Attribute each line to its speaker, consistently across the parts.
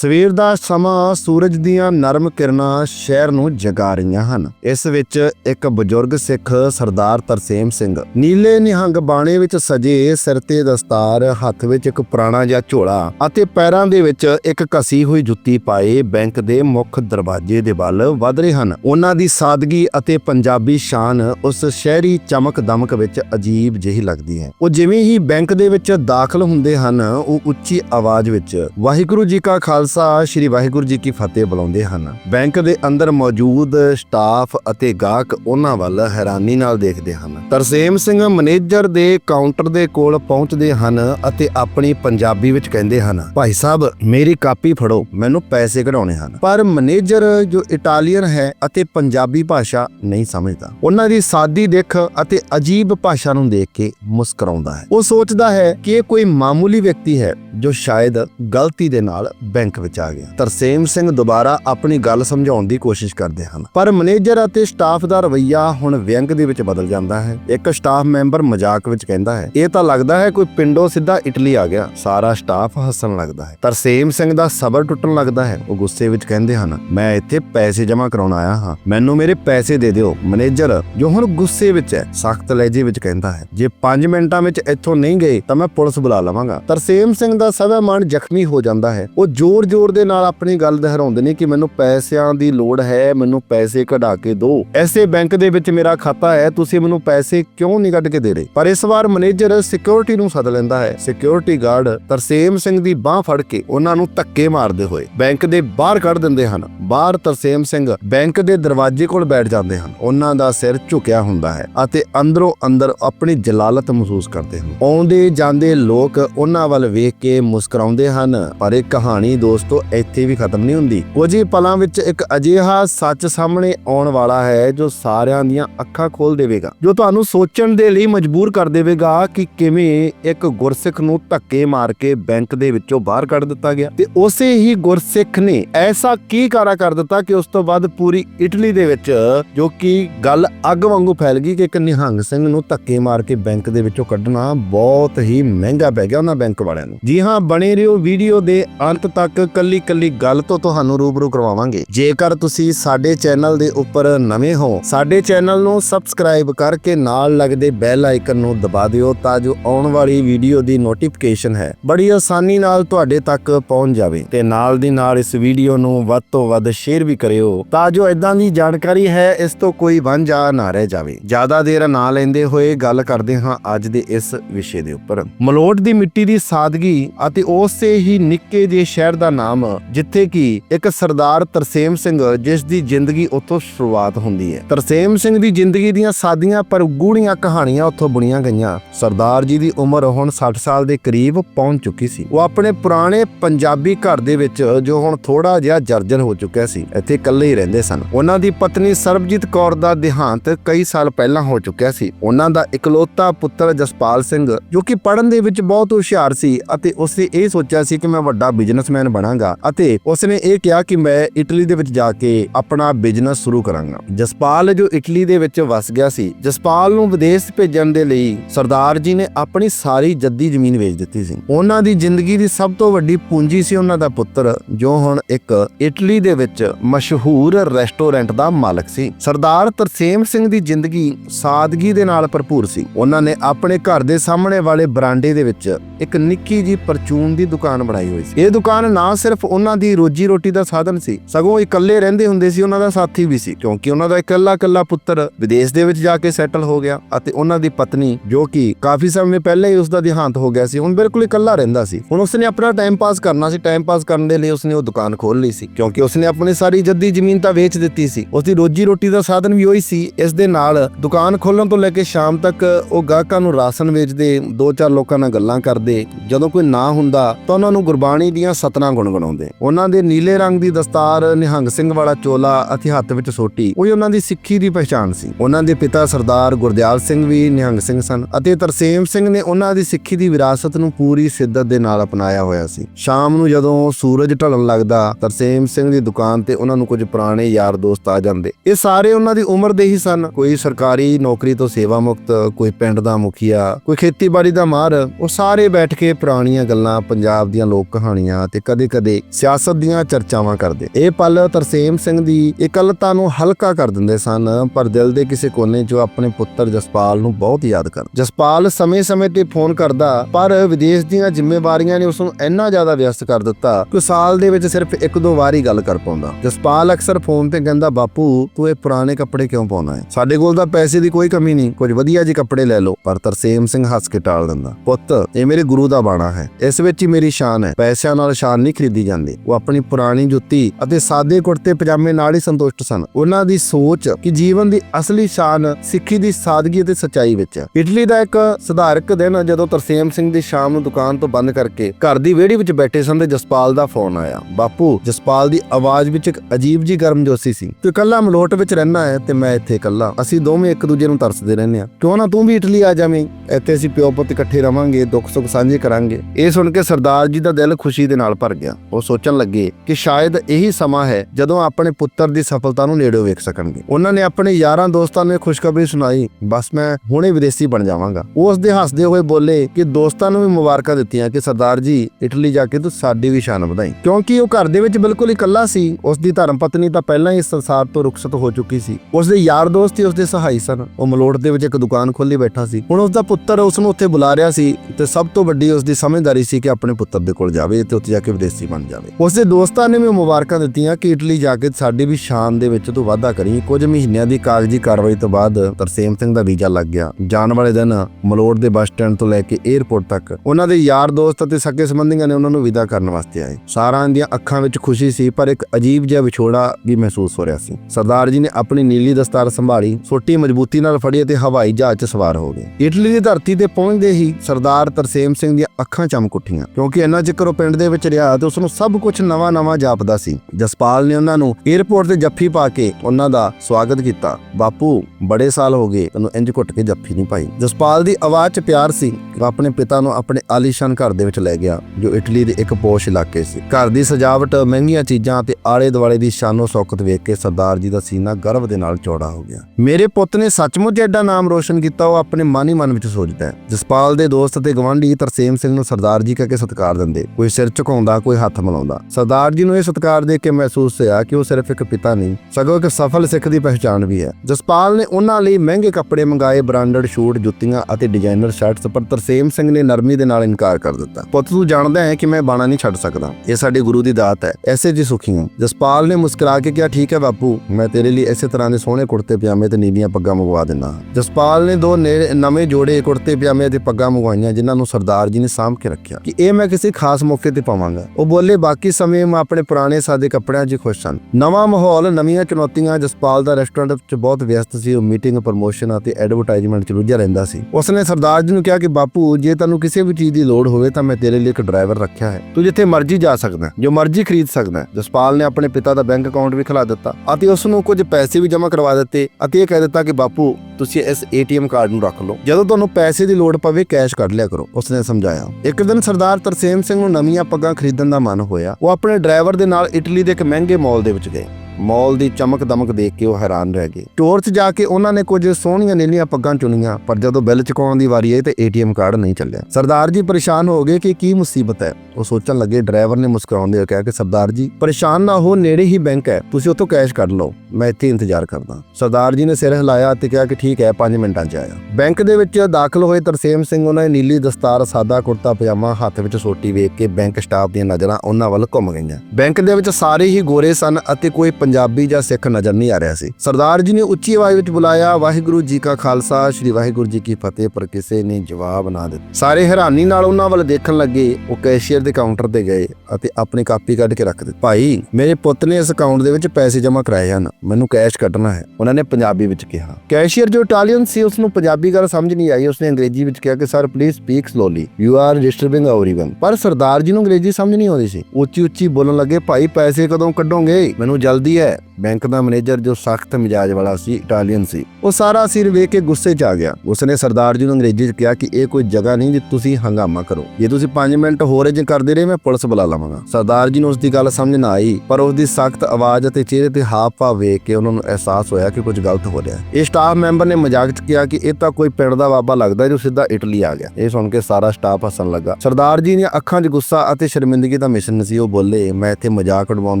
Speaker 1: ਸਵੇਰ ਦਾ ਸਮਾਂ ਸੂਰਜ ਦੀਆਂ ਨਰਮ ਕਿਰਨਾਂ ਸ਼ਹਿਰ ਨੂੰ ਜਗਾ ਰਹੀਆਂ ਹਨ। ਇਸ ਵਿੱਚ ਇੱਕ ਬਜ਼ੁਰਗ ਸਿੱਖ ਸਰਦਾਰ ਤਰਸੇਮ ਸਿੰਘ ਨੀਲੇ ਨਿਹੰਗ ਬਾਣੇ ਵਿੱਚ ਸਜੇ ਸਿਰ ਤੇ ਦਸਤਾਰ, ਹੱਥ ਵਿੱਚ ਇੱਕ ਪੁਰਾਣਾ ਜਿਹਾ ਝੋਲਾ ਅਤੇ ਪੈਰਾਂ ਦੇ ਵਿੱਚ ਇੱਕ ਘਸੀ ਹੋਈ ਜੁੱਤੀ ਪਾਏ ਬੈਂਕ ਦੇ ਮੁੱਖ ਦਰਵਾਜ਼ੇ ਦੇ ਵੱਲ ਵਧ ਰਹੇ ਹਨ। ਉਹਨਾਂ ਦੀ ਸਾਦਗੀ ਅਤੇ ਪੰਜਾਬੀ ਸ਼ਾਨ ਉਸ ਸ਼ਹਿਰੀ ਚਮਕ ਦਮਕ ਵਿੱਚ ਅਜੀਬ ਜਿਹੀ ਲੱਗਦੀ ਹੈ। ਉਹ ਜਿਵੇਂ ਹੀ ਬੈਂਕ ਦੇ ਵਿੱਚ ਦਾਖਲ ਹੁੰਦੇ ਹਨ, ਉਹ ਉੱਚੀ ਆਵਾਜ਼ ਵਿੱਚ, ਵਾਹਿਗੁਰੂ ਜੀ ਕਾ ਖਾਲਸਾ ਸ੍ਰੀ ਵਾਹਿਗੁਰੂ ਜੀ ਕੀ ਫਤਿਹ ਬੁਲਾਉਂਦੇ ਹਨ। ਬੈਂਕ ਦੇ ਅੰਦਰ ਮੌਜੂਦ ਸਟਾਫ ਅਤੇ ਗਾਹਕ ਉਹਨਾਂ ਵੱਲ ਹੈਰਾਨੀ ਨਾਲ ਦੇਖਦੇ ਹਨ। ਤਰਸੇਮ ਸਿੰਘ ਮੈਨੇਜਰ ਦੇ ਕਾਊਂਟਰ ਦੇ ਕੋਲ ਪਹੁੰਚਦੇ ਹਨ ਅਤੇ ਆਪਣੀ ਪੰਜਾਬੀ ਵਿੱਚ ਕਹਿੰਦੇ ਹਨ, ਭਾਈ ਸਾਹਿਬ, ਮੇਰੀ ਕਾਪੀ ਫੜੋ, ਮੈਨੂੰ ਪੈਸੇ ਕਢਾਉਣੇ ਹਨ। ਪਰ ਮੈਨੇਜਰ ਜੋ ਇਟਾਲੀਅਨ ਹੈ ਅਤੇ ਪੰਜਾਬੀ ਭਾਸ਼ਾ ਨਹੀਂ ਸਮਝਦਾ, ਉਹਨਾਂ ਦੀ ਸਾਦੀ ਦਿੱਖ ਅਤੇ ਅਜੀਬ ਭਾਸ਼ਾ ਨੂੰ ਦੇਖ ਕੇ ਮੁਸਕਰਾਉਂਦਾ ਹੈ। ਉਹ ਸੋਚਦਾ ਹੈ ਕਿ ਇਹ ਕੋਈ ਮਾਮੂਲੀ ਵਿਅਕਤੀ ਹੈ ਜੋ ਸ਼ਾਇਦ ਗਲਤੀ ਦੇ ਨਾਲ ਬੈਂਕ ਵਿੱਚ ਆ ਗਿਆ। ਤਰਸੇਮ ਸਿੰਘ ਦੁਬਾਰਾ ਆਪਣੀ ਗੱਲ ਸਮਝਾਉਣ ਦੀ ਕੋਸ਼ਿਸ਼ ਕਰਦੇ ਹਨ। ਪਰ ਮੈਨੇਜਰ ਅਤੇ ਸਟਾਫ ਦਾ ਰਵੱਈਆ ਹੁਣ ਵਿਅੰਗ ਦੇ ਵਿੱਚ ਬਦਲ ਜਾਂਦਾ ਹੈ। ਇੱਕ ਸਟਾਫ ਮੈਂਬਰ ਮਜ਼ਾਕ ਵਿੱਚ ਕਹਿੰਦਾ ਹੈ, ਇਹ ਤਾਂ ਲੱਗਦਾ ਹੈ ਕੋਈ ਪਿੰਡੋਂ ਸਿੱਧਾ ਇਟਲੀ ਆ ਗਿਆ। ਸਾਰਾ ਸਟਾਫ ਹੱਸਣ ਲੱਗਦਾ ਹੈ। ਤਰਸੇਮ ਸਿੰਘ ਦਾ ਸਬਰ ਟੁੱਟਣ ਲੱਗਦਾ ਹੈ। ਉਹ ਗੁੱਸੇ ਵਿੱਚ ਕਹਿੰਦੇ ਹਨ, ਮੈਂ ਇੱਥੇ ਪੈਸੇ ਜਮ੍ਹਾਂ ਕਰਾਉਣ ਆਇਆ ਹਾਂ। ਮੈਨੂੰ ਮੇਰੇ ਪੈਸੇ ਦੇ ਦਿਓ। ਮੈਨੇਜਰ ਜੋ ਹੁਣ ਗੁੱਸੇ ਵਿੱਚ ਹੈ, ਸਖਤ ਲਹਿਜੇ ਵਿੱਚ ਕਹਿੰਦਾ ਹੈ, ਜੇ 5 ਮਿੰਟਾਂ ਵਿੱਚ ਇੱਥੋਂ ਨਹੀਂ ਗਏ ਤਾਂ ਮੈਂ ਪੁਲਿਸ ਬੁਲਾ ਲਵਾਂਗਾ। ਤਰਸੇਮ ਸਿੰਘ ਦਾ ਸਦਾ ਮਨ ਜ਼ਖਮੀ ਹੋ ਜਾਂਦਾ ਹੈ। ਉਹ ਜ਼ੋਰ ਜ਼ੋਰ ਦੇ ਨਾਲ ਆਪਣੀ ਗੱਲ ਦੁਹਰਾਉਂਦੇ ਨੇ ਕਿ ਮੈਨੂੰ ਪੈਸਿਆਂ ਦੀ ਲੋੜ ਹੈ, ਮੈਨੂੰ ਪੈਸੇ ਕਢਾ ਕੇ ਦਿਓ ਐਸੇ ਬੈਂਕ ਦੇ ਵਿੱਚ ਮੇਰਾ ਖਾਤਾ ਹੈ, ਤੁਸੀਂ ਮੈਨੂੰ ਪੈਸੇ ਕਿਉਂ ਨਹੀਂ ਕੱਢ ਕੇ ਦੇ ਰਹੇ? ਪਰ ਇਸ ਵਾਰ ਮੈਨੇਜਰ ਸਿਕਿਉਰਿਟੀ ਨੂੰ ਸੱਦ ਲੈਂਦਾ ਹੈ। ਸਿਕਿਉਰਿਟੀ ਗਾਰਡ ਤਰਸੇਮ ਸਿੰਘ ਦੀ ਬਾਹ ਫੜ ਕੇ ਉਹਨਾਂ ਨੂੰ ਧੱਕੇ ਮਾਰਦੇ ਹੋਏ ਬੈਂਕ ਦੇ ਬਾਹਰ ਕੱਢ ਦਿੰਦੇ ਹਨ। ਬਾਹਰ ਤਰਸੇਮ ਸਿੰਘ ਬੈਂਕ ਦੇ ਦਰਵਾਜ਼ੇ ਕੋਲ ਬੈਠ ਜਾਂਦੇ ਹਨ। ਉਹਨਾਂ ਦਾ ਸਿਰ ਝੁਕਿਆ ਹੁੰਦਾ ਹੈ ਅਤੇ ਅੰਦਰੋਂ ਅੰਦਰ ਆਪਣੀ ਜਲਾਲਤ ਮਹਿਸੂਸ ਕਰਦੇ ਹਨ। ਆਉਂਦੇ ਜਾਂਦੇ ਲੋਕ ਉਹਨਾਂ ਵੱਲ ਵੇਖ ਕੇ ਮੁਸਕਰਾਉਂਦੇ ਹਨ। ਪਰ ਇਹ ਕਹਾਣੀ ਦੋ ਦੋਸਤੋ, ਇੱਥੇ ਵੀ ਖਤਮ ਨਹੀਂ ਹੁੰਦੀ। ਕੁਝ ਹੀ ਪਲਾਂ ਵਿੱਚ ਇੱਕ ਅਜਿਹਾ ਸੱਚ ਸਾਹਮਣੇ ਆਉਣ ਵਾਲਾ ਹੈ ਜੋ ਸਾਰਿਆਂ ਦੀਆਂ ਅੱਖਾਂ ਖੋਲ ਦੇਵੇਗਾ, ਜੋ ਤੁਹਾਨੂੰ ਸੋਚਣ ਦੇ ਲਈ ਮਜਬੂਰ ਕਰ ਦੇਵੇਗਾ ਕਿ ਕਿਵੇਂ ਇੱਕ ਗੁਰਸਿੱਖ ਨੂੰ ਧੱਕੇ ਮਾਰ ਕੇ ਬੈਂਕ ਦੇ ਵਿੱਚੋਂ ਬਾਹਰ ਕੱਢ ਦਿੱਤਾ ਗਿਆ। ਤੇ ਉਸੇ ਹੀ ਗੁਰਸਿੱਖ ਨੇ ਐਸਾ ਕੀ ਕਾਰਾ ਕਰ ਦਿੱਤਾ ਕਿ ਉਸ ਤੋਂ ਬਾਅਦ ਪੂਰੀ ਇਟਲੀ ਦੇ ਵਿੱਚ ਜੋ ਕਿ ਗੱਲ ਅੱਗ ਵਾਂਗੂ ਫੈਲ ਗਈ ਕਿ ਇੱਕ ਨਿਹੰਗ ਸਿੰਘ ਨੂੰ ਧੱਕੇ ਮਾਰ ਕੇ ਬੈਂਕ ਦੇ ਵਿੱਚੋਂ ਕੱਢਣਾ ਬਹੁਤ ਹੀ ਮਹਿੰਗਾ ਪੈ ਗਿਆ ਉਹਨਾਂ ਬੈਂਕ ਵਾਲਿਆਂ ਨੂੰ। ਜੀ ਹਾਂ, ਬਣੇ ਰਹੋ ਵੀਡੀਓ ਦੇ ਅੰਤ ਤੱਕ ਕੱਲੀ ਕੱਲੀ ਗੱਲ ਤੋਂ ਤੁਹਾਨੂੰ ਰੂਬਰੂ ਕਰਵਾਵਾਂਗੇ। ਜੇਕਰ ਤੁਸੀਂ ਸਾਡੇ ਚੈਨਲ ਦੇ ਉੱਪਰ ਨਵੇਂ ਹੋ, ਸਾਡੇ ਚੈਨਲ ਨੂੰ ਸਬਸਕ੍ਰਾਈਬ ਕਰਕੇ ਨਾਲ ਲੱਗਦੇ ਬੈਲ ਆਈਕਨ ਨੂੰ ਦਬਾ ਦਿਓ ਤਾਂ ਜੋ ਆਉਣ ਵਾਲੀ ਵੀਡੀਓ ਦੀ ਨੋਟੀਫਿਕੇਸ਼ਨ ਹੈ। ਬੜੀ ਆਸਾਨੀ ਨਾਲ ਤੁਹਾਡੇ ਤੱਕ ਪਹੁੰਚ ਜਾਵੇ ਤੇ ਨਾਲ ਦੀ ਨਾਲ ਇਸ ਵੀਡੀਓ ਨੂੰ ਵੱਧ ਤੋਂ ਵੱਧ ਸ਼ੇਅਰ ਵੀ ਕਰਿਓ ਤਾਂ ਜੋ ਇਦਾਂ ਦੀ ਜਾਣਕਾਰੀ ਹੈ, ਇਸ ਤੋਂ ਕੋਈ ਵਾਂਝਾ ਨਾ ਰਹਿ ਜਾਵੇ। ਜ਼ਿਆਦਾ ਦੇਰ ਨਾ ਲੈਂਦੇ ਹੋਏ ਗੱਲ ਕਰਦੇ ਹਾਂ ਅੱਜ ਦੇ ਇਸ ਵਿਸ਼ੇ ਦੇ ਉੱਪਰ। ਮਲੋਟ ਦੀ ਮਿੱਟੀ ਦੀ ਸਾਦਗੀ ਅਤੇ ਉਸੇ ਹੀ ਨਿੱਕੇ ਜਿਹੇ ਸ਼ਹਿਰ ਦਾ ਨਾਮ ਜਿੱਥੇ ਕਿ ਇੱਕ ਸਰਦਾਰ ਤਰਸੇਮ ਸਿੰਘ ਜਿਸ ਦੀ ਜ਼ਿੰਦਗੀ ਉੱਥੋਂ ਸ਼ੁਰੂਆਤ ਹੁੰਦੀ ਹੈ। ਤਰਸੇਮ ਸਿੰਘ ਦੀ ਜ਼ਿੰਦਗੀ ਦੀਆਂ ਸਾਦੀਆਂ ਪਰ ਗੂੜੀਆਂ ਕਹਾਣੀਆਂ ਉੱਥੋਂ ਬੁਣੀਆਂ ਗਈਆਂ। ਸਰਦਾਰ ਜੀ ਦੀ ਉਮਰ ਹੁਣ 60 ਸਾਲ ਦੇ ਕਰੀਬ ਪਹੁੰਚ ਚੁੱਕੀ ਸੀ। ਉਹ ਆਪਣੇ ਪੁਰਾਣੇ ਪੰਜਾਬੀ ਘਰ ਦੇ ਵਿੱਚ ਜੋ ਹੁਣ ਥੋੜਾ ਜਿਹਾ ਜਰਜਰ ਹੋ ਚੁੱਕਿਆ ਸੀ, ਇੱਥੇ ਇਕੱਲੇ ਹੀ ਰਹਿੰਦੇ ਸਨ। ਉਹਨਾਂ ਦੀ ਪਤਨੀ ਸਰਬਜੀਤ ਕੌਰ ਦਾ ਦੇਹਾਂਤ ਕਈ ਸਾਲ ਪਹਿਲਾਂ ਹੋ ਚੁੱਕਿਆ ਸੀ। ਉਹਨਾਂ ਦਾ ਇਕਲੌਤਾ ਪੁੱਤਰ ਜਸਪਾਲ ਸਿੰਘ ਜੋ ਕਿ ਪੜ੍ਹਨ ਦੇ ਵਿੱਚ ਬਹੁਤ ਹੁਸ਼ਿਆਰ ਸੀ ਅਤੇ ਉਸਨੇ ਇਹ ਸੋਚਿਆ ਸੀ ਕਿ ਮੈਂ ਵੱਡਾ ਬਿਜ਼ਨਸਮੈਨ ਬਣਾਂਗਾ ਅਤੇ ਉਸਨੇ ਇਹ ਕਿਹਾ ਕਿ ਮੈਂ ਇਟਲੀ ਦੇ ਵਿੱਚ ਜਾ ਕੇ ਆਪਣਾ ਬਿਜ਼ਨਸ ਸ਼ੁਰੂ ਕਰਾਂਗਾ। ਜਸਪਾਲ ਜੋ ਇਟਲੀ ਦੇ ਵਿੱਚ ਵਸ ਗਿਆ ਸੀ, ਜਸਪਾਲ ਨੂੰ ਵਿਦੇਸ਼ ਭੇਜਣ ਦੇ ਲਈ ਸਰਦਾਰ ਜੀ ਨੇ ਆਪਣੀ ਸਾਰੀ ਜੱਦੀ ਜ਼ਮੀਨ ਵੇਚ ਦਿੱਤੀ ਸੀ। ਉਹਨਾਂ ਦੀ ਜ਼ਿੰਦਗੀ ਦੀ ਸਭ ਤੋਂ ਵੱਡੀ ਪੂੰਜੀ ਸੀ ਉਹਨਾਂ ਦਾ ਪੁੱਤਰ, ਜੋ ਹੁਣ ਇੱਕ ਇਟਲੀ ਦੇ ਵਿੱਚ ਮਸ਼ਹੂਰ ਰੈਸਟੋਰੈਂਟ ਦਾ ਮਾਲਕ ਸੀ। ਸਰਦਾਰ ਤਰਸੇਮ ਸਿੰਘ ਦੀ ਜ਼ਿੰਦਗੀ ਸਾਦਗੀ ਦੇ ਨਾਲ ਭਰਪੂਰ ਸੀ। ਉਹਨਾਂ ਨੇ ਆਪਣੇ ਘਰ ਦੇ ਸਾਹਮਣੇ ਵਾਲੇ ਬਰਾਂਡੇ ਦੇ ਵਿੱਚ ਇੱਕ ਨਿੱਕੀ ਜੀ ਪਰਚੂਨ ਦੀ ਦੁਕਾਨ ਬਣਾਈ ਹੋਈ ਸੀ। ਇਹ ਦੁਕਾਨ ਨਾ ਸਿਰਫ ਉਹਨਾਂ ਦੀ ਰੋਜੀ ਰੋਟੀ ਦਾ ਸਾਧਨ ਸੀ, ਸਗੋਂ ਇਕੱਲੇ ਰਹਿੰਦੇ ਹੁੰਦੇ ਸੀ, ਉਹਨਾਂ ਦਾ ਸਾਥੀ ਵੀ ਸੀ, ਕਿਉਂਕਿ ਉਹਨਾਂ ਦਾ ਇਕੱਲਾ ਇਕੱਲਾ ਪੁੱਤਰ ਵਿਦੇਸ਼ ਦੇ ਵਿੱਚ ਜਾ ਕੇ ਸੈਟਲ ਹੋ ਗਿਆ ਅਤੇ ਉਹਨਾਂ ਦੀ ਪਤਨੀ ਜੋ ਕਿ ਕਾਫੀ ਸਮੇਂ ਪਹਿਲਾਂ ਹੀ ਉਸ ਦਾ ਦੇਹਾਂਤ ਹੋ ਗਿਆ ਸੀ ਹੁਣ ਬਿਲਕੁਲ ਇਕੱਲਾ ਰਹਿੰਦਾ ਸੀ। ਹੁਣ ਉਸਨੇ ਆਪਣਾ ਟਾਈਮ ਪਾਸ ਕਰਨਾ ਸੀ ਟਾਈਮ ਪਾਸ ਕਰਨ ਦੇ ਲਈ ਉਸਨੇ ਉਹ ਦੁਕਾਨ ਖੋਲ ਲਈ ਸੀ, ਕਿਉਂਕਿ ਉਸਨੇ ਆਪਣੀ ਸਾਰੀ ਜੱਦੀ ਜ਼ਮੀਨ ਤਾਂ ਵੇਚ ਦਿੱਤੀ ਸੀ। ਉਸਦੀ ਰੋਜੀ ਰੋਟੀ ਦਾ ਸਾਧਨ ਵੀ ਉਹੀ ਸੀ, ਇਸ ਦੇ ਨਾਲ ਦੁਕਾਨ ਖੋਲਣ ਤੋਂ ਲੈ ਕੇ ਸ਼ਾਮ ਤੱਕ ਉਹ ਗਾਹਕਾਂ ਨੂੰ ਰਾਸ਼ਨ ਵੇਚਦੇ, ਦੋ ਚਾਰ ਲੋਕਾਂ ਨਾਲ ਗੱਲਾਂ ਕਰਦੇ, ਜਦੋਂ ਕੋਈ ਨਾ ਹੁੰਦਾ ਤਾਂ ਉਹਨਾਂ ਨੂੰ ਗੁਰਬਾਣੀ ਦੀਆਂ ਸਤਨਾ ਗੁਣਗੁਣਾਉਂਦੇ। ਉਹਨਾਂ ਦੇ ਨੀਲੇ ਰੰਗ ਦੀ ਦਸਤਾਰ ਨਿਹੰਗ ਸਿੰਘ ਵਾਲਾ ਚੋਲਾ ਅਤੇ ਹੱਥ ਵਿੱਚ ਸੋਟੀ, ਉਹ ਉਹਨਾਂ ਦੀ ਸਿੱਖੀ ਦੀ ਪਛਾਣ ਸੀ। ਉਹਨਾਂ ਦੇ ਪਿਤਾ ਸਰਦਾਰ ਗੁਰਦਿਆਲ ਸਿੰਘ ਵੀ ਨਿਹੰਗ ਸਿੰਘ ਸਨ ਅਤੇ ਤਰਸੇਮ ਸਿੰਘ ਨੇ ਉਹਨਾਂ ਦੀ ਸਿੱਖੀ ਦੀ ਵਿਰਾਸਤ ਨੂੰ ਪੂਰੀ ਸਿੱਧਤ ਦੇ ਨਾਲ ਅਪਣਾਇਆ ਹੋਇਆ ਸੀ। ਸ਼ਾਮ ਨੂੰ ਜਦੋਂ ਸੂਰਜ ਢਲਣ ਲੱਗਦਾ, ਤਰਸੇਮ ਸਿੰਘ ਦੀ ਦੁਕਾਨ ਤੇ ਉਹਨਾਂ ਨੂੰ ਕੁਝ ਪੁਰਾਣੇ ਯਾਰ ਦੋਸਤ ਆ ਜਾਂਦੇ। ਇਹ ਸਾਰੇ ਉਹਨਾਂ ਦੀ ਉਮਰ ਦੇ ਹੀ ਸਨ। ਕੋਈ ਸਰਕਾਰੀ ਨੌਕਰੀ ਤੋਂ ਸੇਵਾ ਮੁਕਤ, ਕੋਈ ਪਿੰਡ ਦਾ ਮੁਖੀਆ, ਕੋਈ ਖੇਤੀਬਾੜੀ ਦਾ ਮਾਹਰ ਉਹ ਸਾਰੇ ਬੈਠ ਕੇ ਪੁਰਾਣੀਆਂ ਗੱਲਾਂ, ਪੰਜਾਬ ਦੀਆਂ ਲੋਕ ਕਹਾਣੀਆਂ ਤੇ ਕਦੇ ਕਦੇ ਸਿਆਸਤ ਦੀਆਂ ਚਰਚਾਵਾਂ ਕਰਦੇ। ਇਹ ਪਲ ਤਰਸੇਮ ਸਿੰਘ ਦੀ ਇਕੱਲਤਾ ਨੂੰ ਹਲਕਾ ਕਰ ਦਿੰਦੇ ਸਨ, ਪਰ ਦਿਲ ਦੇ ਕਿਸੇ ਕੋਨੇ 'ਚੋਂ ਆਪਣੇ ਪੁੱਤਰ ਜਸਪਾਲ ਨੂੰ ਬਹੁਤ ਯਾਦ ਕਰ। ਜਸਪਾਲ ਸਮੇਂ-ਸਮੇਂ ਤੇ ਫੋਨ ਕਰਦਾ, ਪਰ ਵਿਦੇਸ਼ ਦੀਆਂ ਜ਼ਿੰਮੇਵਾਰੀਆਂ ਨੇ ਉਸ ਨੂੰ ਇੰਨਾ ਜ਼ਿਆਦਾ ਵਿਅਸਤ ਕਰ ਦਿੱਤਾ ਕਿ ਸਾਲ ਦੇ ਵਿੱਚ ਸਿਰਫ ਇੱਕ ਦੋ ਵਾਰ ਹੀ ਗੱਲ ਕਰ ਪਾਉਂਦਾ। ਜਸਪਾਲ ਅਕਸਰ ਫੋਨ ਤੇ ਕਹਿੰਦਾ, ਬਾਪੂ, ਤੂੰ ਇਹ ਪੁਰਾਣੇ ਕੱਪੜੇ ਕਿਉਂ ਪਾਉਣਾ ਹੈ? ਸਾਡੇ ਕੋਲ ਤਾਂ ਪੈਸੇ ਦੀ ਕੋਈ ਕਮੀ ਨਹੀਂ, ਕੁਝ ਵਧੀਆ ਜਿਹੇ ਕੱਪੜੇ ਲੈ ਲਓ। ਪਰ ਤਰਸੇਮ ਸਿੰਘ ਹੱਸ ਕੇ ਟਾਲ ਦਿੰਦਾ, ਪੁੱਤ, ਇਹ ਮੇਰੇ ਗੁਰੂ ਦਾ ਬਾਣਾ ਹੈ। ਇਸ ਵਿੱਚ ਹੀ ਮੇਰੀ ਸ਼ਾਨ ਹੈ। ਪੈਸਿਆਂ ਨਾਲ ਸ਼ਾਨ ਨਹੀਂ ਖਰੀਦੀ ਜਾਂਦੇ। ਉਹ ਆਪਣੀ ਪੁਰਾਣੀ ਜੁੱਤੀ ਅਤੇ ਸਾਦੇ ਕੁੜਤੇ, ਪਜਾਮੇ ਨਾਲ ਹੀ ਸੰਤੁਸ਼ਟ ਸਨ। ਉਹਨਾਂ ਦੀ ਸੋਚ ਕਿ ਜੀਵਨ ਦੀ ਅਸਲੀ ਸ਼ਾਨ ਸਿੱਖੀ ਦੀ ਸਾਦਗੀ ਅਤੇ ਸੱਚਾਈ ਵਿੱਚ। ਹੈ ਇਟਲੀ ਦਾ ਇੱਕ ਸੁਧਾਰਕ ਦਿਨ ਜਦੋਂ ਤਰਸੇਮ ਸਿੰਘ ਦੀ ਸ਼ਾਮ ਨੂੰ ਦੁਕਾਨ ਤੋਂ ਬੰਦ ਕਰਕੇ ਘਰ ਦੀ ਵਿਹੜੀ ਵਿੱਚ ਬੈਠੇ ਸਨ ਤੇ ਜਸਪਾਲ ਦਾ ਫੋਨ ਆਇਆ। ਬਾਪੂ, ਜਸਪਾਲ ਦੀ ਆਵਾਜ਼ ਵਿੱਚ ਇੱਕ ਅਜੀਬ ਜੀ ਗਰਮਜੋਸ਼ੀ ਸੀ। ਤੂੰ ਇਕੱਲਾ ਮਲੋਟ ਵਿੱਚ ਰਹਿਣਾ ਹੈ ਤੇ ਮੈਂ ਇੱਥੇ ਇਕੱਲਾ। ਅਸੀਂ ਦੋਵੇਂ ਇੱਕ ਦੂਜੇ ਨੂੰ ਤਰਸਦੇ ਰਹਿੰਦੇ ਹਾਂ। ਕਿਉਂ ਨਾ ਤੂੰ ਵੀ ਇਟਲੀ ਆ ਜਾਵੇਂ? ਇੱਥੇ ਅਸੀਂ ਪਿਓ ਪੁੱਤ ਇਕੱਠੇ ਰਵਾਂਗੇ ਦੁੱਖ ਸੁੱਖ ਸਾਂਝੇ ਕਰਾਂਗੇ। ਇਹ ਸੁਣ ਕੇ ਸਰਦਾਰ ਜੀ ਦਾ ਦਿਲ ਖੁਸ਼ੀ ਦੇ ਨਾਲ ਭਰ ਗਿਆ। ਉਹ ਸੋਚਣ ਲੱਗੇ ਕਿ ਸ਼ਾਇਦ ਇਹੀ ਸਮਾਂ ਹੈ ਜਦੋਂ ਆਪਣੇ ਪੁੱਤਰ ਦੀ ਸਫਲਤਾ ਨੂੰ ਨੇੜਿਓਂ ਵੇਖ ਸਕਣਗੇ। ਉਹਨਾਂ ਨੇ ਆਪਣੇ ਯਾਰਾਂ ਦੋਸਤਾਂ ਨੂੰ ਖੁਸ਼ਖਬਰੀ ਸੁਣਾਈ, ਬਸ ਮੈਂ ਹੁਣੇ ਵਿਦੇਸ਼ੀ ਬਣ ਜਾਵਾਂਗਾ। ਉਹ ਉਸ ਦੇ ਹੱਸਦੇ ਹੋਏ ਬੋਲੇ ਕਿ ਦੋਸਤਾਂ ਨੂੰ ਵੀ ਮੁਬਾਰਕਾਂ ਦਿੱਤੀਆਂ ਕਿ ਸਰਦਾਰ ਜੀ, ਇਟਲੀ ਜਾ ਕੇ ਤੂੰ ਸਾਡੀ ਵੀ ਸ਼ਾਨ ਵਧਾਈ। ਕਿਉਂਕਿ ਉਹ ਘਰ ਦੇ ਵਿੱਚ ਬਿਲਕੁਲ ਇਕੱਲਾ ਸੀ, ਉਸ ਦੀ ਧਰਮ ਪਤਨੀ ਤਾਂ ਪਹਿਲਾਂ ਹੀ ਸੰਸਾਰ ਤੋਂ ਰੁਖਸਤ ਹੋ ਚੁੱਕੀ ਸੀ। ਉਸ ਦੇ ਯਾਰ ਦੋਸਤ ਹੀ ਉਸ ਦੇ ਸਹਾਈ ਸਨ। ਉਹ ਮਲੋਟ ਦੇ ਵਿੱਚ ਇੱਕ ਦੁਕਾਨ ਖੋਲੀ ਬੈਠਾ ਸੀ। ਹੁਣ ਉਸ ਦਾ ਪੁੱਤਰ ਉਸ ਨੂੰ ਉੱਥੇ ਬੁਲਾ ਰਿਹਾ ਸੀ ਤੇ ਸਭ ਤੋਂ ਵੱਡੀ ਉਸ ਦੀ ਸਮਝਦਾਰੀ ਸੀ ਕਿ ਆਪਣੇ ਪੁੱਤਰ ਦੇ ਕੋਲ ਜਾਵੇ ਤੇ ਉੱਥੇ ਜਾ ਕੇ ਵਿਦੇਸ਼ੀ ਬਣ ਜਾਵੇ। ਉਸਦੇ ਦੋਸਤਾਂ ਨੇ ਵੀ ਮੁਬਾਰਕਾਂ ਦਿੱਤੀਆਂ ਕਿ ਇਟਲੀ ਜਾ ਕੇ ਸਾਡੀ ਵੀ ਸ਼ਾਨ ਦੇ ਵਿੱਚ ਤੂੰ ਵਾਧਾ ਕਰੀ। ਕੁਝ ਮਹੀਨਿਆਂ ਦੀ ਕਾਗਜ਼ੀ ਕਾਰਵਾਈ ਤੋਂ ਬਾਅਦ ਤਰਸੇਮ ਸਿੰਘ ਦਾ ਵੀਜ਼ਾ ਲੱਗ ਗਿਆ। ਜਾਣ ਵਾਲੇ ਦਿਨ ਮਲੋਟ ਦੇ ਬੱਸ ਸਟੈਂਡ ਤੋਂ ਲੈ ਕੇ 에ਅਰਪੋਰਟ ਤੱਕ ਉਹਨਾਂ ਦੇ ਯਾਰ ਦੋਸਤ ਅਤੇ ਸਕੇ ਸੰਬੰਧੀਆਂ ਨੇ ਉਹਨਾਂ ਨੂੰ ਵਿਦਾ ਕਰਨ ਵਾਸਤੇ ਆਏ। ਸਾਰਿਆਂ ਦੀਆਂ ਅੱਖਾਂ ਵਿੱਚ ਖੁਸ਼ੀ ਸੀ, ਪਰ ਇੱਕ ਅਜੀਬ ਜਿਹਾ ਵਿਛੋੜਾ ਵੀ ਮਹਿਸੂਸ ਹੋ ਰਿਹਾ ਸੀ। ਸਰਦਾਰ ਜੀ ਨੇ ਆਪਣੀ ਨੀਲੀ ਦਸਤਾਰ ਸੰਭਾਲੀ, ਸੋਟੀ ਮਜ਼ਬੂਤੀ ਨਾਲ ਫੜੀ ਅਤੇ ਹਵਾਈ ਜਹਾਜ਼ 'ਚ ਸਵਾਰ ਹੋ ਗਏ। ਇਟਲੀ ਦੀ ਧਰਤੀ ਤੇ ਪਹੁੰਚਦੇ ਹੀ ਸਰਦਾਰ ਤਰਸੇਮ ਸਿੰਘ ਦੀਆਂ ਅੱਖਾਂ ਚਮਕ ਉੱਠੀਆਂ, ਕਿਉਂਕਿ ਇੰਨਾ ਚਿਰ ਉਹ ਪਿੰਡ ਦੇ ਵਿੱਚ ਰਿਹਾ ਤੇ ਉਸ ਨੂੰ ਸਭ ਕੁਝ ਨਵਾਂ-ਨਵਾਂ ਜਾਪਦਾ ਸੀ। ਜਸਪਾਲ ਨੇ ਉਹਨਾਂ ਨੂੰ 에ਅਰਪੋਰਟ ਤੇ ਜੱਫੀ ਪਾ ਕੇ ਉਹਨਾਂ ਦਾ ਸਵਾਗਤ ਕੀਤਾ। ਬਾਪੂ, ਬੜੇ ਸਾਲ ਹੋ ਗਏ, ਤੈਨੂੰ ਇੰਜ ਘੁੱਟ ਕੇ ਜੱਫੀ ਨਹੀਂ ਪਾਈ। ਜਸਪਾਲ ਦੀ ਆਵਾਜ਼ 'ਚ ਪਿਆਰ ਸੀ। ਉਹ ਆਪਣੇ ਪਿਤਾ ਨੂੰ ਆਪਣੇ ਆਲੀਸ਼ਾਨ ਘਰ ਦੇ ਵਿੱਚ ਲੈ ਗਿਆ, ਜੋ ਇਟਲੀ ਦੇ ਇੱਕ ਪੋਸ਼ ਇਲਾਕੇ ਸੀ। ਘਰ ਦੀ ਸਜਾਵਟ, ਮਹਿੰਗੀਆਂ ਚੀਜ਼ਾਂ ਤੇ ਆਲੇ ਦੁਆਲੇ ਦੀ ਸ਼ਾਨੋ ਸ਼ੌਕਤ ਵੇਖ ਕੇ ਸਰਦਾਰ ਜੀ ਦਾ ਸੀਨਾ ਗਰਵ ਦੇ ਨਾਲ ਚੌੜਾ ਹੋ ਗਿਆ। ਮੇਰੇ ਪੁੱਤ ਨੇ ਸੱਚਮੁੱਚ ਐਡਾ ਨਾਮ ਰੋਸ਼ਨ ਕੀਤਾ, ਉਹ ਆਪਣੇ ਮਨ ਹੀ ਮਨ ਵਿੱਚ ਸੋਚਦਾ ਹੈ। ਜਸਪਾਲ ਦੇ ਦੋਸਤ ਤੇ ਗਵਾਂਢੀ ਤਰਸੇਮ ਸਿੰਘ ਨੂੰ ਸਰਦਾਰ ਜੀ ਕਹਿ ਕੇ ਸਤਿਕਾਰ ਦਿੰਦੇ। ਕੋਈ ਸਿਰ ਝੁਕਾਉਂਦਾ, ਕੋਈ ਹੱਥ ਮਿਲਾਉਂਦਾ। ਸਰਦਾਰ ਜੀ ਨੂੰ ਇਹ ਸਤਿਕਾਰ ਦੇਖ ਕੇ ਮਹਿਸੂਸ ਹੋਇਆ ਕਿ ਉਹ ਸਿਰਫ ਇੱਕ ਪਿਤਾ ਨਹੀਂ, ਸਗੋਂ ਇੱਕ ਸਫਲ ਸਿੱਖ ਦੀ ਪਛਾਣ ਵੀ ਹੈ। ਜਸਪਾਲ ਨੇ ਉਹਨਾਂ ਲਈ ਮਹਿੰਗੇ ਕੱਪੜੇ ਮੰਗਾਏ ਬ੍ਰਾਂਡਡ ਸ਼ੂਟ ਜੁੱਤੀਆਂ ਅਤੇ ਡਿਜ਼ਾਈਨਰ ਸ਼ਰਟਸ ਪਰ ਤਰਸੇਮ ਸਿੰਘ ਨੇ ਨਰਮੀ ਦੇ ਨਾਲ ਇਨਕਾਰ ਕਰ ਦਿੱਤਾ। ਪੁੱਤ, ਤੂੰ ਜਾਣਦਾ ਹੈ ਕਿ ਮੈਂ ਬਾਣਾ ਨਹੀਂ ਛੱਡ ਸਕਦਾ। ਇਹ ਸਾਡੇ ਗੁਰੂ ਦੀ ਦਾਤ ਹੈ। ਐਸੇ ਜੀ ਸੁਖੀ ਹਾਂ। ਜਸਪਾਲ ਨੇ ਮੁਸਕਰਾ ਕੇ ਕਿਹਾ, ਠੀਕ ਹੈ ਬਾਪੂ, ਮੈਂ ਤੇਰੇ ਲਈ ਇਸੇ ਤਰ੍ਹਾਂ ਦੇ ਸੋਹਣੇ ਕੁੜਤੇ, ਪਜਾਮੇ ਤੇ ਨੀਲੀਆਂ ਪੱਗਾਂ ਮੰਗਵਾ ਦਿੰਦਾ ਹਾਂ। ਜਸਪਾਲ ਨੇ ਦੋ ਨੇ- ਨਵੇਂ ਜੋੜੇ ਕੁੜਤੇ, ਪਜਾਮੇ ਤੇ ਪੱਗਾਂ ਮੰਗਵਾਈਆਂ, ਜਿਨ੍ਹਾਂ ਨੂੰ ਸਰਦਾਰ ਜੀ ਨੇ ਸਾਂਭ ਕੇ ਰੱਖਿਆ ਕਿ ਇਹ ਮੈਂ ਕਿਸੇ ਖਾਸ ਮੌਕੇ ਤੇ ਪਾਵਾਂਗਾ। ਉਹ ਬੋਲੇ, ਬਾਕੀ ਸਮੇਂ ਮੈਂ ਆਪਣੇ ਪੁਰਾਣੇ ਸਾਦੇ ਕੱਪੜਿਆਂ 'ਚ ਹੀ ਖੁਸ਼ ਸਨ ਨਵਾਂ ਮਾਹੌਲ, ਨਵੀਆਂ ਚੁਣੌਤੀਆਂ, ਜਸਪਾਲ ਦਾ ਰੈਸਟੋਰੈਂਟ ਚ ਬਹੁਤ ਵਿਅਸਤ ਸੀ। ਉਹ ਮੀਟਿੰਗ ਪ੍ਰਮੋਸ਼ਨ ਅਤੇ ਐਡਵਰਟਾਈਜ਼ਮੈਂਟ 'ਚ ਰੁੱਝਿਆ ਰਹਿੰਦਾ ਸੀ। ਉਸਨੇ ਸਰਦਾਰ ਜੀ ਨੂੰ ਕਿਹਾ ਕਿ, ਬਾਪੂ, ਜੇ ਤੈਨੂੰ ਕਿਸੇ ਵੀ ਚੀਜ਼ ਦੀ ਲੋੜ ਹੋਵੇ ਤਾਂ ਮੈਂ ਤੇਰੇ ਲਈ ਇੱਕ ਡਰਾਈਵਰ ਰੱਖਿਆ ਹੈ। ਤੂੰ ਜਿੱਥੇ ਮਰਜ਼ੀ ਜਾ ਸਕਦਾ ਜੋ ਮਰਜ਼ੀ ਖਰੀਦ ਸਕਦਾ ਜਸਪਾਲ ਨੇ ਆਪਣੇ ਪਿਤਾ ਦਾ ਬੈਂਕ ਅਕਾਊਂਟ ਵੀ ਖਿਲਾ ਦਿੱਤਾ ਅਤੇ ਉਸ ਨੂੰ ਕੁਝ ਪੈਸੇ ਵੀ ਜਮ੍ਹਾਂ ਕਰਵਾ ਦਿੱਤੇ ਅਤੇ ਇਹ ਕਹਿ ਦਿੱਤਾ ਕਿ, ਬਾਪੂ, ਤੁਸੀਂ ਇਸ ਏਟੀਐਮ ਕਾਰਡ ਨੂੰ ਰੱਖ ਲਓ। ਜਦੋਂ ਤੁਹਾਨੂੰ ਪੈਸੇ ਦੀ ਲੋੜ ਪਵੇ ਕੈਸ਼ ਕੱਢ ਲਿਆ ਕਰੋ। ਉਸਨੇ ਸਮਝਾਇਆ। ਇੱਕ ਦਿਨ ਸਰਦਾਰ ਤਰਸੇਮ ਸਿੰਘ ਨੂੰ ਨਵੀਆਂ ਪੱਗਾਂ ਖਰੀਦਣ ਦਾ ਮਨ ਹੋਇਆ, ਉਹ ਆਪਣੇ ਡਰਾਈਵਰ ਦੇ ਨਾਲ ਇਟਲੀ ਦੇ ਇੱਕ ਮਹਿੰਗੇ ਮਾਲ ਦੇ ਵਿੱਚ ਗਏ। ਮਾਲ ਦੀ ਚਮਕ ਦਮਕ ਦੇਖ ਕੇ ਉਹ ਹੈਰਾਨ ਰਹਿ ਗਏ। ਚੋਰ 'ਚ ਜਾ ਕੇ ਉਹਨਾਂ ਨੇ ਕੁਝ ਸੋਹਣੀਆਂ ਨੀਲੀਆਂ ਪੱਗਾਂ ਚੁਣੀਆਂ, ਪਰ ਜਦੋਂ ਬਿੱਲ ਚੁਕਾਉਣ ਦੀ ਵਾਰੀ ਆਈ ਤੇ ਏਟੀਐਮ ਕਾਰਡ ਨਹੀਂ ਚੱਲਿਆ। ਸਰਦਾਰ ਜੀ ਪਰੇਸ਼ਾਨ ਹੋ ਗਏ ਕਿ ਕੀ ਮੁਸੀਬਤ ਹੈ। ਉਹ ਸੋਚਣ ਲੱਗੇ, ਡਰਾਈਵਰ ਨੇ ਮੁਸਕਰਾਉਂਦੇ ਹੋਏ ਕਿਹਾ ਕਿ ਸਰਦਾਰ ਜੀ, ਪਰੇਸ਼ਾਨ ਨਾ ਹੋ, ਨੇੜੇ ਹੀ ਬੈਂਕ ਹੈ, ਤੁਸੀਂ ਉੱਥੋਂ ਕੈਸ਼ ਕੱਢ ਲਓ, ਮੈਂ ਇੱਥੇ ਇੰਤਜ਼ਾਰ ਕਰਦਾ। ਸਰਦਾਰ ਜੀ ਨੇ ਸਿਰ ਹਿਲਾਇਆ ਤੇ ਕਿਹਾ ਕਿ ਠੀਕ ਹੈ 5 ਮਿੰਟਾਂ 'ਚ ਆਇਆ। ਬੈਂਕ ਦੇ ਵਿੱਚ ਦਾਖਲ ਹੋਏ ਤਰਸੇਮ ਸਿੰਘ, ਉਹਨਾਂ ਨੇ ਨੀਲੀ ਦਸਤਾਰ, ਸਾਦਾ ਕੁੜਤਾ, ਪਜਾਮਾ ਹੱਥ ਵਿੱਚ ਸੋਟੀ ਵੇਖ ਕੇ ਬੈਂਕ ਸਟਾਫ ਦੀਆਂ ਨਜ਼ਰਾਂ ਉਹਨਾਂ ਵੱਲ ਘੁੰਮ ਗਈਆਂ। ਬੈਂਕ ਦੇ ਵਿੱਚ ਸਾਰੇ ਹੀ ਗੋਰੇ ਸਨ ਅਤੇ ਕੋਈ ਪੰਜਾਬੀ ਜਾਂ ਸਿੱਖ ਨਜ਼ਰ ਨਹੀਂ ਆ ਰਿਹਾ ਸੀ। ਸਰਦਾਰ ਜੀ ਨੇ ਉੱਚੀ ਆਵਾਜ਼ ਵਿੱਚ ਬੁਲਾਇਆ, ਵਾਹਿਗੁਰੂ ਜੀ ਕਾ ਖਾਲਸਾ, ਸ੍ਰੀ ਵਾਹਿਗੁਰੂ ਜੀ ਕੀ ਫਤਿਹ, ਪਰ ਕਿਸੇ ਨੇ ਜਵਾਬ ਨਾ ਦਿੱਤਾ। ਸਾਰੇ ਹੈਰਾਨੀ ਨਾਲ ਉਹਨਾਂ ਵੱਲ ਦੇਖਣ ਲੱਗੇ, ਉਹ ਕੈਸ਼ੀਅਰ ਦੇ ਕਾਊਂਟਰ ਤੇ ਗਏ ਅਤੇ ਆਪਣੀ ਕਾਪੀ ਕੱਢ ਕੇ ਰੱਖ ਦਿੱਤੀ। ਭਾਈ, ਮੇਰੇ ਪੁੱਤ ਨੇ ਇਸ ਅਕਾਊਂਟ ਦੇ ਵਿੱਚ ਪੈਸੇ ਜਮ੍ਹਾਂ ਕਰਾਏ ਹਨ, ਮੈਨੂੰ ਕੈਸ਼ ਕੱਢਣਾ ਹੈ, ਉਹਨਾਂ ਨੇ ਪੰਜਾਬੀ ਵਿੱਚ ਕਿਹਾ। ਕੈਸ਼ੀਅਰ ਜੋ ਇਟਾਲੀਅਨ ਸੀ, ਉਸ ਨੂੰ ਪੰਜਾਬੀ ਗੱਲ ਸਮਝ ਨਹੀਂ ਆਈ। ਉਸਨੇ ਅੰਗਰੇਜ਼ੀ ਵਿੱਚ ਕਿਹਾ ਕਿ, sir please speak slowly you are disturbing everyone ਪਰ ਸਰਦਾਰ ਜੀ ਨੂੰ ਅੰਗਰੇਜ਼ੀ ਸਮਝ ਨਹੀਂ ਆਉਂਦੀ ਸੀ। ਉੱਚੀ ਉੱਚੀ ਬੋਲਣ ਲੱਗੇ, ਭਾਈ, ਪੈਸੇ ਕਦੋਂ ਕੱਢੋਗੇ? ਮੈਨੂੰ ਜਲਦੀ ਹੈ ਬੈਂਕ ਦਾ ਮੈਨੇਜਰ ਜੋ ਸਖਤ ਮਿਜਾਜ ਵਾਲਾ ਸੀ, ਇਟਾਲੀਅਨ ਸੀ, ਉਹ ਸਾਰਾ ਸਿਰ ਵੇਖ ਕੇ ਗੁੱਸੇ 'ਚ ਆ ਗਿਆ। ਉਸਨੇ ਸਰਦਾਰ ਜੀ ਨੂੰ ਅੰਗਰੇਜ਼ੀ 'ਚ ਕਿਹਾ ਕਿ ਇਹ ਕੋਈ ਜਗ੍ਹਾ ਨਹੀਂ ਜਿੱਥੇ ਤੁਸੀਂ ਹੰਗਾਮਾ ਕਰੋ। ਜੇ ਤੁਸੀਂ 5 ਮਿੰਟ ਹੋਰ ਇੰਜ ਕਰਦੇ ਰਹੇ, ਮੈਂ ਪੁਲਿਸ ਬੁਲਾ ਲਵਾਂਗਾ। ਸਰਦਾਰ ਜੀ ਨੂੰ ਉਸ ਦੀ ਗੱਲ ਸਮਝ ਨਾ ਆਈ, ਪਰ ਉਸ ਦੀ ਸਖਤ ਆਵਾਜ਼ ਅਤੇ ਚਿਹਰੇ ਤੇ ਹਾਵ ਭਾਵ ਵੇਖ ਕੇ ਉਹਨਾਂ ਨੂੰ ਅਹਿਸਾਸ ਹੋਇਆ ਕਿ ਕੁਝ ਗਲਤ ਹੋ ਰਿਹਾ ਹੈ। ਇਹ ਸਟਾਫ ਮੈਂਬਰ ਨੇ ਮਜ਼ਾਕ 'ਚ ਕਿਹਾ ਕਿ ਇਹ ਤਾਂ ਕੋਈ ਪਿੰਡ ਦਾ ਬਾਬਾ ਲੱਗਦਾ ਜੋ ਸਿੱਧਾ ਇਟਲੀ ਆ ਗਿਆ। ਇਹ ਸੁਣ ਕੇ ਸਾਰਾ ਸਟਾਫ ਹੱਸਣ ਲੱਗਾ। ਸਰਦਾਰ ਜੀ ਦੀਆਂ ਅੱਖਾਂ 'ਚ ਗੁੱਸਾ ਅਤੇ ਸ਼ਰਮਿੰਦਗੀ ਦਾ ਮਿਸ਼ਨ ਸੀ। ਉਹ ਬੋਲੇ, ਮੈਂ ਇੱਥੇ ਮਜ਼ਾਕ ਉਡਵਾਉਣ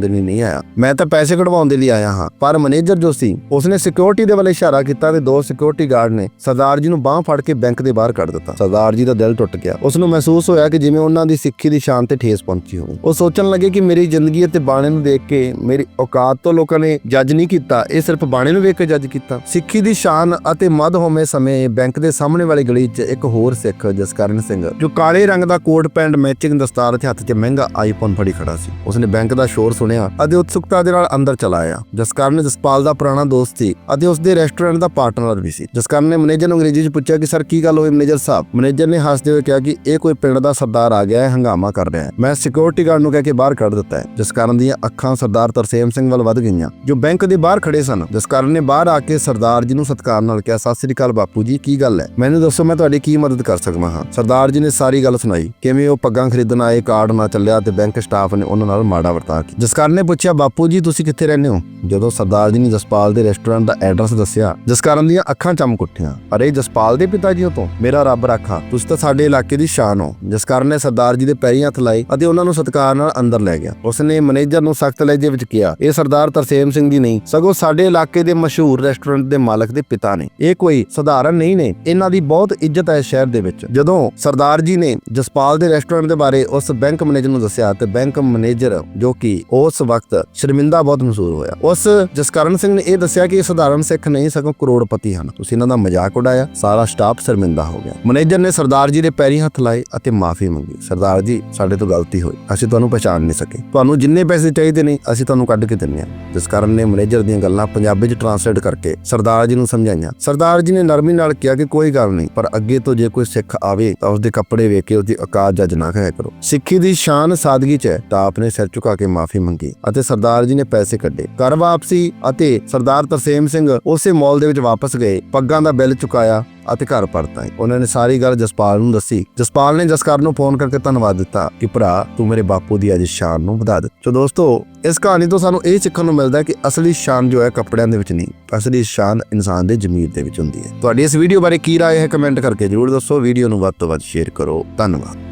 Speaker 1: ਦੇ ਲਈ ਨਹੀਂ ਆਇਆ। ਮੈਂ ਤਾਂ ਪੈਸੇ ਕਢਵਾਉਣ ਦੇ ਲਈ ਆਇਆ ਹਾਂ। ਪਰ ਮੈਨੇਜਰ ਜੋ ਸੀ, ਉਸਨੇ ਸਿਕਿਉਰਿਟੀ ਦੇ ਵੱਲ ਇਸ਼ਾਰਾ ਕੀਤਾ ਤੇ ਦੋ ਸਿਕਿਉਰਿਟੀ ਗਾਰਡ ਨੇ ਸਰਦਾਰ ਜੀ ਨੂੰ ਬਾਹ ਫੜ ਕੇ ਬੈਂਕ ਦੇ ਬਾਹਰ ਕੱਢ ਦਿੱਤਾ। ਸਰਦਾਰ ਜੀ ਦਾ ਦਿਲ ਟੁੱਟ ਗਿਆ। ਉਸ ਨੂੰ ਮਹਿਸੂਸ ਹੋਇਆ ਕਿ ਜਿਵੇਂ ਉਹਨਾਂ ਦੀ ਸਿੱਖੀ ਦੀ ਸ਼ਾਨ ਤੇ ਠੇਸ ਪਹੁੰਚੀ ਹੋਵੇ। ਉਹ ਸੋਚਣ ਲੱਗੇ ਕਿ ਮੇਰੀ ਜ਼ਿੰਦਗੀ ਅਤੇ ਬਾਣੇ ਨੂੰ ਦੇਖ ਕੇ ਮੇਰੀ ਔਕਾਤ ਤੋਂ ਲੋਕਾਂ ਨੇ ਜੱਜ ਨਹੀਂ ਕੀਤਾ, ਇਹ ਸਿਰਫ ਬਾਣੇ ਨੂੰ ਵੇਖ ਕੇ ਜੱਜ ਕੀਤਾ। ਸਿੱਖੀ ਦੀ ਸ਼ਾਨ ਅਤੇ ਮਦ ਹੋਮੇ ਸਮੇਂ ਬੈਂਕ ਦੇ ਸਾਹਮਣੇ ਵਾਲੀ ਗਲੀ 'ਚ ਇੱਕ ਹੋਰ ਸਿੱਖ, ਜਸਕਰਨ ਸਿੰਘ, ਜੋ ਕਾਲੇ ਰੰਗ ਦਾ ਕੋਟ ਪੈਂਟ ਮੈਚਿੰਗ ਦਸਤਾਰ ਤੇ ਹੱਥ 'ਚ ਮਹਿੰਗਾ ਆਈਫੋਨ ਫੜੀ ਖੜਾ ਸੀ। ਉਸਨੇ ਬੈਂਕ ਦਾ ਸ਼ੋਰ ਸੁਣਿਆ ਅਤੇ ਉਤਸੁਕਤਾ ਦੇ ਨਾਲ ਅੰਦਰ ਚਲਾ ਆਇਆ। ਜਸਕਰਨ ਜਸਪਾਲ ਦਾ ਪੁਰਾਣਾ ਦੋਸਤ ਸੀ ਅਤੇ ਉਸ ਦੇ ਰੈਸਟੋਰੈਂਟ ਦਾ ਪਾਰਟਨਰ ਵੀ ਸੀ। ਜਸਕਰਨ ਨੇ ਮੈਨੇਜਰ ਨੂੰ ਅੰਗਰੇਜ਼ੀ 'ਚ ਪੁੱਛਿਆ ਕਿ ਸਰ ਕੀ ਗੱਲ ਹੋਈ ਮੈਨੇਜਰ ਸਾਹਿਬ? ਮੈਨੇਜਰ ਨੇ ਹੱਸਦੇ ਹੋਏ ਕਿਹਾ ਕਿ, ਇਹ ਕੋਈ ਪਿੰਡ ਦਾ ਸਰਦਾਰ ਆ ਗਿਆ ਹੈ, ਹੰਗਾਮਾ ਕਰ ਰਿਹਾ ਹੈ। ਮੈਂ ਸਿਕਿਉਰਿਟੀ ਗਾਰਡ ਨੂੰ ਕਹਿ ਕੇ ਬਾਹਰ ਕੱਢ ਦਿੱਤਾ ਹੈ। ਜਸਕਰਨ ਦੀਆਂ ਅੱਖਾਂ ਸਰਦਾਰ ਤਰਸੇਮ ਸਿੰਘ ਵੱਲ ਵੱਧ ਗਈਆਂ। ਜੋ ਬੈਂਕ ਦੇ ਬਾਹਰ ਖੜੇ ਸਨ, ਜਸਕਰਨ ਨੇ ਬਾਹਰ ਆ ਕੇ ਸਰਦਾਰ ਜੀ ਨੂੰ ਸਤਿਕਾਰ ਨਾਲ ਕਿਹਾ, ਸਤਿ ਸ੍ਰੀ ਅਕਾਲ ਬਾਪੂ ਜੀ, ਕੀ ਗੱਲ ਹੈ? ਮੈਨੂੰ ਦੱਸੋ, ਮੈਂ ਤੁਹਾਡੀ ਕੀ ਮਦਦ ਕਰ ਸਕਦਾ ਹਾਂ? ਸਰਦਾਰ ਜੀ ਨੇ ਸਾਰੀ ਗੱਲ ਸੁਣਾਈ। ਕਿਵੇਂ ਉਹ ਪੱਗਾਂ ਖਰੀਦਣ ਆਏ, ਕਾਰਡ ਨਾ ਚੱਲਿਆ ਤੇ ਬੈਂਕ ਸਟਾਫ ਨੇ ਉਹਨਾਂ ਨਾਲ ਮਾੜਾ ਵਰਤਾਅ ਕੀਤਾ। ਜਸਕਰਨ ਨੇ ਪੁੱਛਿਆ, ਬਾਪੂ ਜੀ, ਤੁਸੀਂ ਕਿੱਥੇ ਰਹਿੰਦੇ ਹੋ? ਜਦੋਂ ਸਰਦਾਰ ਜੀ ਨੇ ਜਸਪਾਲ ਦੇ ਰੈਸਟੋਰੈਂਟ ਦਾ ਐਡਰੈਸ ਦੱਸਿਆ, ਜਸਕਰਨ ਦੀਆਂ ਅੱਖਾਂ ਚਮਕ ਉੱਠੀਆਂ। ਅਰੇ ਜਸਪਾਲ ਦੇ ਪਿਤਾ ਜੀ ਤੋਂ? ਮੇਰਾ ਰੱਬ ਰਾਖਾ। ਤੁਸੀਂ ਤਾਂ ਸਾਡੇ ਇਲਾਕੇ ਦੀ ਸ਼ਾਨ ਹੋ। ਜਸਕਰਨ ਨੇ ਸਰਦਾਰ ਜੀ ਦੇ ਪੈਰੀਂ ਹੱਥ ਲਾਏ ਅਤੇ ਉਹਨਾਂ ਨੂੰ ਸਤਿਕਾਰ ਨਾਲ ਅੰਦਰ ਲੈ ਗਿਆ। ਉਸਨੇ ਮੈਨੇਜਰ ਨੂੰ ਸਖਤ ਲਹਿਜੇ ਵਿੱਚ ਕਿਹਾ, ਇਹ ਸਰਦਾਰ ਤਰਸੇਮ ਸਿੰਘ ਜੀ ਨਹੀਂ। ਸਗੋਂ ਸਾਡੇ ਇਲਾਕੇ ਦੇ ਮਸ਼ਹੂਰ ਰੈਸਟੋਰੈਂਟ ਦੇ ਮਾਲਕ ਦੇ ਪਿਤਾ ਨੇ। ਇਹ ਕੋਈ ਸਧਾਰਨ ਨਹੀਂ ਨੇ। ਇਹਨਾਂ ਦੀ ਬਹੁਤ ਇੱਜ਼ਤ ਹੈ ਸ਼ਹਿਰ ਦੇ ਵਿੱਚ। ਜਦੋਂ ਸਰਦਾਰ ਜੀ ਨੇ ਜਸਪਾਲ ਦੇ ਰੈਸਟੋਰੈਂਟ ਦੇ ਬਾਰੇ ਉਸ ਬੈਂਕ ਮੈਨੇਜਰ ਨੂੰ ਦੱਸਿਆ, ਤੇ ਬੈਂਕ ਮੈਨੇਜਰ ਜੋ ਕਿ ਉਸ ਵਕਤ ਸ਼ਰਮਿੰਦਾ ਬਹੁਤ ਮਹਿਸੂਸ ਹੋਇਆ। ਉਸ ਜਸਕਰਨ ਸਿੰਘ ਨੇ ਇਹ ਦੱਸਿਆ ਕਿ ਇਹ ਸਧਾਰਨ ਸਿੱਖ ਨਹੀਂ, ਸਗੋਂ ਕਰੋੜਪਤੀ ਹਨ। ਤੁਸੀਂ ਇਹਨਾਂ ਦਾ ਮਜ਼ਾਕ ਉਡਾਇਆ, ਸਾਰਾ ਸਟਾਫ ਸ਼ਰਮਿੰਦਾ ਹੋ ਗਿਆ। ਮੈਨੇਜਰ ਨੇ ਸਰਦਾਰ ਜੀ ਦੇ ਪੈਰੀਂ ਹੱਥ ਲਾਏ ਅਤੇ ਮਾਫੀ ਮੰਗੀ। ਸਰਦਾਰ ਜੀ, ਸਾਡੇ ਤੋਂ ਗਲਤੀ ਹੋਈ। ਅਸੀਂ ਤੁਹਾਨੂੰ ਪਛਾਣ ਨਹੀਂ ਸਕੇ। ਤੁਹਾਨੂੰ ਜਿੰਨੇ ਪੈਸੇ ਚਾਹੀਦੇ ਨੇ, ਅਸੀਂ ਤੁਹਾਨੂੰ ਕੱਢ ਕੇ ਦਿੰਨੇ ਆ ਜਸਕਰਨ ਨੇ ਮੈਨੇਜਰ ਦੀਆਂ ਗੱਲਾਂ ਪੰਜਾਬੀ 'ਚ ਟਰਾਂਸਲੇਟ ਕਰਕੇ ਸਰਦਾਰ ਜੀ ਨੂੰ ਸਮਝਾਈਆਂ। ਸਰਦਾਰ ਜੀ ਨੇ ਨਰਮੀ ਨਾਲ ਕਿਹਾ ਕਿ ਕੋਈ ਗੱਲ ਨਹੀਂ, ਪਰ ਅੱਗੇ ਤੋਂ ਜੇ ਕੋਈ ਸਿੱਖ ਆਵੇ, ਤਾਂ ਉਸਦੇ ਕੱਪੜੇ ਵੇਖ ਕੇ ਉਸਦੀ ਔਕਾਤ ਜੱਜ ਨਾ ਕਹਿਆ ਕਰੋ। ਸਿੱਖੀ ਦੀ ਸ਼ਾਨ ਸਾਦਗੀ 'ਚ ਹੈ ਤਾਂ ਆਪਨੇ ਸਿਰ ਝੁਕਾ ਕੇ ਮਾਫੀ ਮੰਗੀ ਅਤੇ ਸਰਦਾਰ ਜੀ ਨੇ ਪੈਸੇ ਕੱਢੇ। ਘਰ ਵਾਪਸੀ ਅਤੇ ਸਰਦਾਰ ਤਰਸੇਮ ਸਿੰਘ ਉਸੇ ਮਾਲ ਦੇ ਵਿੱਚ ਵਾਪਸ ਗਏ ਪੱਗਾਂ ਦਾ ਬਿੱਲ ਚੁਕਾਇਆ ਅਤੇ ਘਰ ਪਰਤ ਆਏ ਉਹਨਾਂ ਨੇ ਸਾਰੀ ਗੱਲ ਜਸਪਾਲ ਨੂੰ ਦੱਸੀ ਜਸਪਾਲ ਨੇ ਜਸਕਰ ਨੂੰ ਫੋਨ ਕਰਕੇ ਧੰਨਵਾਦ ਦਿੱਤਾ ਕਿ ਭਰਾ ਤੂੰ ਮੇਰੇ ਬਾਪੂ ਦੀ ਅੱਜ ਸ਼ਾਨ ਨੂੰ ਵਧਾ ਦਿੱਤਾ ਸੋ ਦੋਸਤੋ ਇਸ ਕਹਾਣੀ ਤੋਂ ਸਾਨੂੰ ਇਹ ਸਿੱਖਣ ਨੂੰ ਮਿਲਦਾ ਹੈ ਕਿ ਅਸਲੀ ਸ਼ਾਨ ਜੋ ਹੈ ਕੱਪੜਿਆਂ ਦੇ ਵਿੱਚ ਨਹੀਂ ਅਸਲੀ ਸ਼ਾਨ ਇਨਸਾਨ ਦੇ ਜ਼ਮੀਰ ਦੇ ਵਿੱਚ ਹੁੰਦੀ ਹੈ ਤੁਹਾਡੀ ਇਸ ਵੀਡੀਓ ਬਾਰੇ ਕੀ رائے ਹੈ ਕਮੈਂਟ ਕਰਕੇ ਜਰੂਰ ਦੱਸੋ ਵੀਡੀਓ ਨੂੰ ਵੱਧ ਤੋਂ ਵੱਧ ਸ਼ੇਅਰ ਕਰੋ ਧੰਨਵਾਦ